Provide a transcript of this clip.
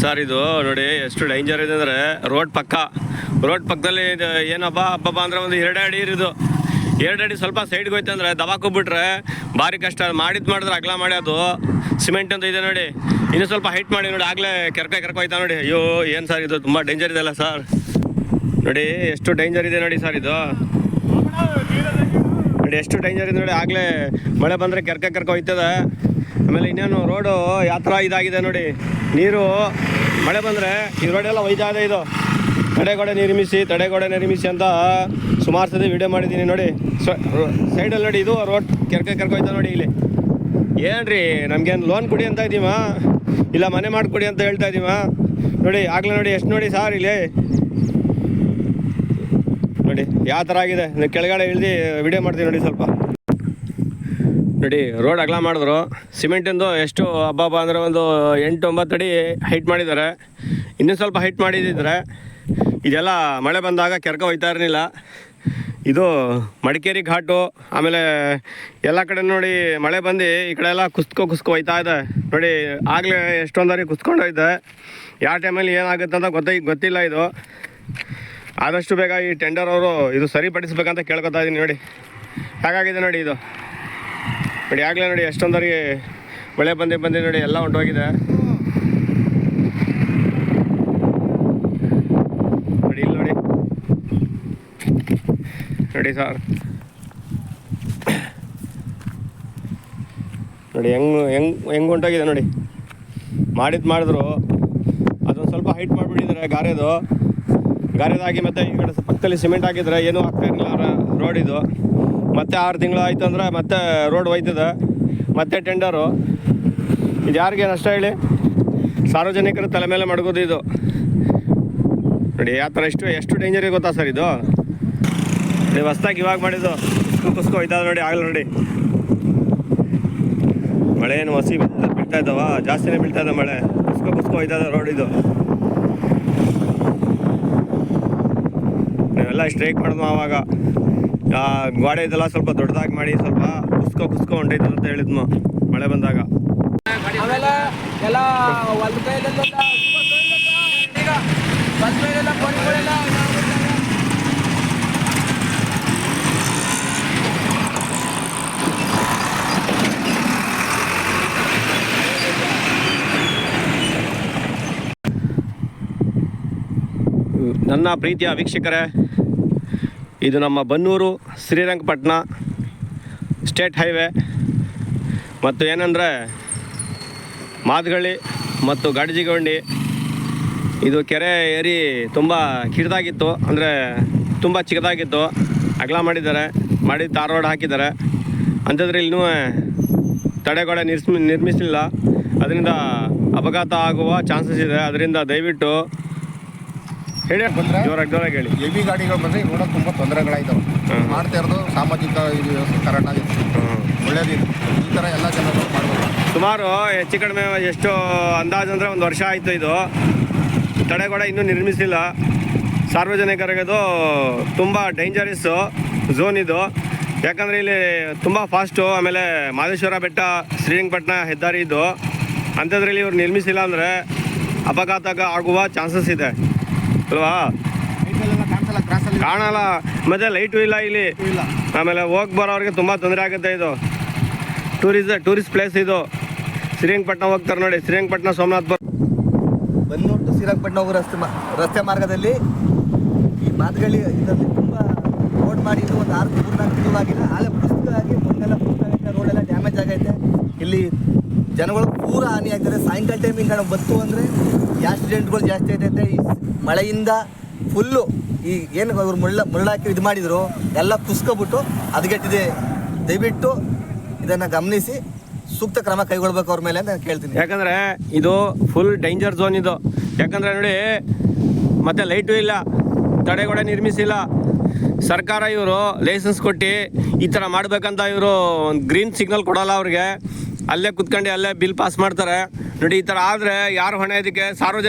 Sir, ಇದು ನೋಡಿ, ಎಷ್ಟು ಡೇಂಜರ್ ಇದೆ ಅಂದರೆ ರೋಡ್ ಪಕ್ಕ. ರೋಡ್ ಪಕ್ಕದಲ್ಲಿ ಇದು ಏನಪ್ಪ ಹಬ್ಬಬ್ಬ ಅಂದ್ರೆ ಒಂದು ಎರಡು ಅಡಿ ಇರೋದು. ಎರಡು ಅಡಿ ಸ್ವಲ್ಪ ಸೈಡ್ಗೆ ಹೋಯ್ತು ಅಂದರೆ ದಬಾಕೋಗ್ಬಿಟ್ರೆ ಭಾರಿ ಕಷ್ಟ. ಮಾಡಿದ್ ಮಾಡಿದ್ರೆ ಅಗಲ ಮಾಡಿ ಅದು. ಸಿಮೆಂಟ್ ಅಂತ ಇದೆ ನೋಡಿ. ಇನ್ನೂ ಸ್ವಲ್ಪ ಹೈಟ್ ಮಾಡಿ ನೋಡಿ, ಆಗಲೇ ಕೆರ್ಕೊ ಕೆರ್ಕೊ ಹೋಯ್ತಾ ನೋಡಿ. ಅಯ್ಯೋ, ಏನು ಸರ್ ಇದು? ತುಂಬ ಡೇಂಜರ್ ಇದೆ ಅಲ್ಲ ಸರ್? ನೋಡಿ, ಎಷ್ಟು ಡೇಂಜರ್ ಇದೆ ನೋಡಿ ಸರ್ ಇದು. ನೋಡಿ, ಎಷ್ಟು ಡೇಂಜರ್ ಇದೆ ನೋಡಿ, ಆಗಲೇ ಮಳೆ ಬಂದರೆ ಕೆರ್ಕ, ಕೆರ್ಕೊ ಹೋಯ್ತದೆ. ಆಮೇಲೆ ಇನ್ನೇನು ರೋಡು ಯಾವ ಇದಾಗಿದೆ ನೋಡಿ. ನೀರು ಮಳೆ ಬಂದರೆ ಈ ರೋಡೆಲ್ಲ ಒಯ್ತಾ ಇದೆ. ಇದು ತಡೆಗೋಡೆ ನಿರ್ಮಿಸಿ ತಡೆಗೋಡೆ ನಿರ್ಮಿಸಿ ಅಂತ ಸುಮಾರು ಸತಿ ವಿಡಿಯೋ ಮಾಡಿದ್ದೀನಿ ನೋಡಿ. ಸೈಡಲ್ಲಿ ನೋಡಿ ಇದು ರೋಡ್ ಕೆರ್ಕ ಕೆರ್ಕೋಯ್ತಾ ನೋಡಿ ಇಲ್ಲಿ. ಏನ್ರಿ, ನಮಗೇನು ಲೋನ್ ಕೊಡಿ ಅಂತ ಇದ್ದೀವ? ಇಲ್ಲ ಮನೆ ಮಾಡಿಕೊಡಿ ಅಂತ ಹೇಳ್ತಾ ಇದ್ದೀವ? ನೋಡಿ, ಆಗಲೇ ನೋಡಿ, ಎಷ್ಟು ನೋಡಿ ಸಾರ್ ಇಲ್ಲಿ? ನೋಡಿ, ಯಾವ ಥರ ಆಗಿದೆ? ಕೆಳಗಡೆ ಇಳಿದು ವಿಡಿಯೋ ಮಾಡ್ತೀನಿ ನೋಡಿ ಸ್ವಲ್ಪ. ನೋಡಿ ರೋಡ್ ಅಗಲ ಮಾಡಿದ್ರು. ಸಿಮೆಂಟಿಂದು ಎಷ್ಟು ಹಬ್ಬ ಅಂದರೆ ಒಂದು ಎಂಟು ಒಂಬತ್ತು ಅಡಿ ಹೈಟ್ ಮಾಡಿದ್ದಾರೆ. ಇನ್ನೂ ಸ್ವಲ್ಪ ಹೈಟ್ ಮಾಡಿದ್ರೆ ಇದೆಲ್ಲ ಮಳೆ ಬಂದಾಗ ಕೆರ್ಕ ಹೋಯ್ತಾ ಇರಲಿಲ್ಲ. ಇದು ಮಡಿಕೇರಿ ಘಾಟು, ಆಮೇಲೆ ಎಲ್ಲ ಕಡೆ ನೋಡಿ ಮಳೆ ಬಂದು ಈ ಕಡೆ ಎಲ್ಲ ಕುಸ್ಕೊ ಕುಸ್ಕೊ ಹೋಯ್ತಾ ಇದೆ. ನೋಡಿ, ಆಗಲೇ ಎಷ್ಟೊಂದರಿ ಕುಸ್ಕೊಂಡು ಹೋಯ್ತೆ. ಯಾವ ಟೈಮಲ್ಲಿ ಏನಾಗುತ್ತೆ ಅಂತ ಗೊತ್ತೈ, ಗೊತ್ತಿಲ್ಲ ಇದು. ಆದಷ್ಟು ಬೇಗ ಈ ಟೆಂಡರ್ ಅವರು ಇದು ಸರಿಪಡಿಸ್ಬೇಕಂತ ಕೇಳ್ಕೊತಾ ಇದ್ದೀನಿ ನೋಡಿ. ಹಾಗಾಗಿದೆ ನೋಡಿ ಇದು? ನೋಡಿ, ಆಗಲೇ ನೋಡಿ, ಎಷ್ಟೊಂದರಿಗೆ ಮಳೆ ಬಂದೇ ಬಂದೆ ನೋಡಿ, ಎಲ್ಲ ಹೊಂಟೋಗಿದೆ ನೋಡಿ, ಇಲ್ಲಿ ನೋಡಿ. ನೋಡಿ ಸರ್ ನೋಡಿ, ಹೆಂಗ್ ಹೆಂಗ್ ಹೆಂಗ್ ಹೊಂಟೋಗಿದೆ ನೋಡಿ. ಮಾಡಿದ್ ಮಾಡಿದ್ರು. ಅದೊಂದು ಸ್ವಲ್ಪ ಹೈಟ್ ಮಾಡಿಬಿಟ್ಟಿದ್ದಾರೆ ಗಾರೆದು. ಗಾರೆದಾಗಿ ಮತ್ತೆ ಈ ಕಡೆ ಪಕ್ಕದಲ್ಲಿ ಸಿಮೆಂಟ್ ಹಾಕಿದ್ರೆ ಏನೂ ಆಗ್ತಾ ಇರಲಿಲ್ಲ ರೋಡ್ ಇದು. ಮತ್ತೆ ಆರು ತಿಂಗಳು ಆಯ್ತು ಅಂದ್ರೆ ಮತ್ತೆ ರೋಡ್ ಹೋಯ್ತದ ಮತ್ತೆ ಟೆಂಡರು ಇದು ಯಾರಿಗೆ ನಷ್ಟ ಹೇಳಿ? ಸಾರ್ವಜನಿಕರ ತಲೆ ಮೇಲೆ ಮಡಗೋದು ಇದು. ನೋಡಿ ಯಾವ ಥರ ಎಷ್ಟು ಎಷ್ಟು ಡೇಂಜರ್ ಇದೆ ಗೊತ್ತಾ ಸರ್ ಇದು? ನೀವು ಹೊಸ್ದಾಗಿ ಇವಾಗ ಮಾಡಿದ್ದು. ಕುಸ್ಕೋ ಕುಸ್ಕೊ ಹೋಯ್ತಾ ನೋಡಿ ಆಗಲ್ಲ ನೋಡಿ. ಮಳೆ ಏನು ಹಸಿ ಬೀಳ್ತಾ ಇದ್ದಾವ ಜಾಸ್ತಿನೇ ಬೀಳ್ತಾ ಇದೆ ಮಳೆ. ಕುಸ್ಕೋ ಕುಸ್ಕೋ ಹೋಯ್ತದ ರೋಡ್ ಇದು. ನೀವೆಲ್ಲ ಸ್ಟ್ರೈಕ್ ಮಾಡಿದ್ವು ಆವಾಗ. ಆ, ಗೋಡೆ ಇದೆಲ್ಲ ಸ್ವಲ್ಪ ದೊಡ್ಡದಾಗಿ ಮಾಡಿ ಸ್ವಲ್ಪ ಕುಸ್ಕೊ ಕುಸ್ಕೊ ಹೊಂಟೈತೆ ಅಂತ ಹೇಳಿದ್ನು ಮಳೆ ಬಂದಾಗ. ಆಮೇಲೆ ಎಲ್ಲ ಕೈಲೆಲ್ಲ ಈಗ ನನ್ನ ಪ್ರೀತಿಯ ವೀಕ್ಷಕರೇ ಇದು ನಮ್ಮ ಬನ್ನೂರು ಶ್ರೀರಂಗಪಟ್ಟಣ ಸ್ಟೇಟ್ ಹೈವೇ ಮತ್ತು ಏನಂದರೆ ಮಾದಗಳ್ಳಿ ಮತ್ತು ಗಾಡಿಜಿಗೊಂಡಿ. ಇದು ಕೆರೆ ಏರಿ ತುಂಬ ಕಿರಿದಾಗಿತ್ತು, ಅಂದರೆ ತುಂಬ ಚಿಕ್ಕದಾಗಿತ್ತು. ಅಗಲ ಮಾಡಿದ್ದಾರೆ ಮಾಡಿ ತಾರ್ ರೋಡ್ ಹಾಕಿದ್ದಾರೆ. ಅಂಥದ್ರೆ ತಡೆಗೋಡೆ ನಿರ್ಸ್ ನಿರ್ಮಿಸಲಿಲ್ಲ ಅದರಿಂದ ಅಪಘಾತ ಆಗುವ ಚಾನ್ಸಸ್ ಇದೆ. ಅದರಿಂದ ದಯವಿಟ್ಟು ಹೇಳಿ. ಬಂದ್ರೆ? ಜೋರಾಗಿ ಜೋರಾಗಿ ಹೇಳಿ. ಹೆವಿ ಗಾಡಿಗಳು ಬಂದರೆ ರೋಡ ತುಂಬ ತೊಂದರೆಗಳಾಯ್ತವೆ. ಹ್ಮ್. ಮಾಡ್ತಾ ಇರೋದು ಸಾಮಾಜಿಕ ಇದು ಆಗಿದೆ ಒಳ್ಳೇದಿದೆ ಈ ಥರ ಎಲ್ಲ ಜನರು ಮಾಡ್ಬೇಕು ಸುಮಾರು ಹೆಚ್ಚು ಕಡಿಮೆ ಎಷ್ಟು ಅಂದಾಜು ಅಂದರೆ ಒಂದು ವರ್ಷ ಆಯಿತು ಇದು. ತಡೆಗೋಡ ಇನ್ನೂ ನಿರ್ಮಿಸಿಲ್ಲ. ಸಾರ್ವಜನಿಕರಿಗೆ ಅದು ತುಂಬ ಡೇಂಜರಸ್ಸು ಝೋನ್ ಇದು. ಯಾಕಂದರೆ ಇಲ್ಲಿ ತುಂಬ ಫಾಸ್ಟು ಆಮೇಲೆ ಮಾದೇಶ್ವರ ಬೆಟ್ಟ ಶ್ರೀರಂಗಪಟ್ಟಣ ಹೆದ್ದಾರಿ ಇದು. ಅಂಥದ್ರಲ್ಲಿ ಇವ್ರು ನಿರ್ಮಿಸಿಲ್ಲ ಅಂದರೆ ಅಪಘಾತ ಆಗುವ ಚಾನ್ಸಸ್ ಇದೆ. ಅಲ್ವಾ? ಕಾಣಲ್ಲ. ಮತ್ತೆ ಲೈಟು ಇಲ್ಲ ಇಲ್ಲಿ. ಆಮೇಲೆ ಹೋಗಿ ಬರೋರಿಗೆ ತುಂಬ ತೊಂದರೆ ಆಗುತ್ತೆ ಇದು. ಟೂರಿಸ್ ಟೂರಿಸ್ಟ್ ಪ್ಲೇಸ್ ಇದು. ಶ್ರೀರಂಗಪಟ್ಟಣ ಹೋಗ್ತಾರೆ ನೋಡಿ. ಶ್ರೀರಂಗಪಟ್ಟಣ ಸೋಮನಾಥ್ ಬರ್ ಬನ್ನೂರು ಟು ಶ್ರೀರಂಗಪಟ್ಟಣ ಹೋಗೋ ರಸ್ತೆ ರಸ್ತೆ ಮಾರ್ಗದಲ್ಲಿ ಈ ಮಾತುಗಳಿ ಇದರಲ್ಲಿ ತುಂಬ ರೋಡ್ ಮಾಡಿ ಇದು ಒಂದು ಆರು ಮೂರ್ನಾಲ್ಕು ಆಗಿಲ್ಲ. ಆಲೆ ಪುಸ್ತಕವಾಗಿ ಮಣ್ಣೆಲ್ಲ ಪುಸ್ತಕ ರೋಡೆಲ್ಲ ಡ್ಯಾಮೇಜ್ ಆಗೈತೆ. ಇಲ್ಲಿ ಜನಗಳು ಪೂರ ಹಾನಿ ಆಗ್ತಾರೆ ಸಾಯಂಕಾಲ ಟೈಮಿಂಗ್ ಹಿಂಗೆ ಬತ್ತು ಅಂದರೆ ಆಕ್ಸಿಡೆಂಟ್ಗಳು ಜಾಸ್ತಿ ಆಯ್ತೈತೆ ಈ ಮಳೆಯಿಂದ ಫುಲ್ಲು ಈ ಏನು ಅವ್ರು ಮುಳ್ಳ ಮುಳ್ಳಾಕಿ ಇದು ಮಾಡಿದ್ರು, ಎಲ್ಲ ಕುಸ್ಕೊಬಿಟ್ಟು ಹದಗೆಟ್ಟಿದೆ ದಯವಿಟ್ಟು ಇದನ್ನು ಗಮನಿಸಿ, ಸೂಕ್ತ ಕ್ರಮ ಕೈಗೊಳ್ಬೇಕು ಅವ್ರ ಮೇಲೆ ಅಂತ ನಾನು ಕೇಳ್ತೀನಿ. ಯಾಕಂದರೆ ಇದು ಫುಲ್ ಡೇಂಜರ್ ಝೋನ್ ಇದು. ಯಾಕಂದರೆ ನೋಡಿ, ಮತ್ತೆ ಲೈಟು ಇಲ್ಲ, ತಡೆಗೋಡೆ ನಿರ್ಮಿಸಿಲ್ಲ. ಸರ್ಕಾರ ಇವರು ಲೈಸೆನ್ಸ್ ಕೊಟ್ಟು ಈ ಥರ ಮಾಡಬೇಕಂತ ಇವರು ಒಂದು ಗ್ರೀನ್ ಸಿಗ್ನಲ್ ಕೊಡೋಲ್ಲ ಅವ್ರಿಗೆ. ಅಲ್ಲೇ ಕುತ್ಕೊಂಡು ಅಲ್ಲೇ ಬಿಲ್ ಪಾಸ್ ಮಾಡ್ತಾರೆ. ನೋಡಿ ಈ ಥರ ಆದರೆ ಯಾರು ಹೊಣೆ ಇದಕ್ಕೆ? ಸಾರ್ವಜನಿಕ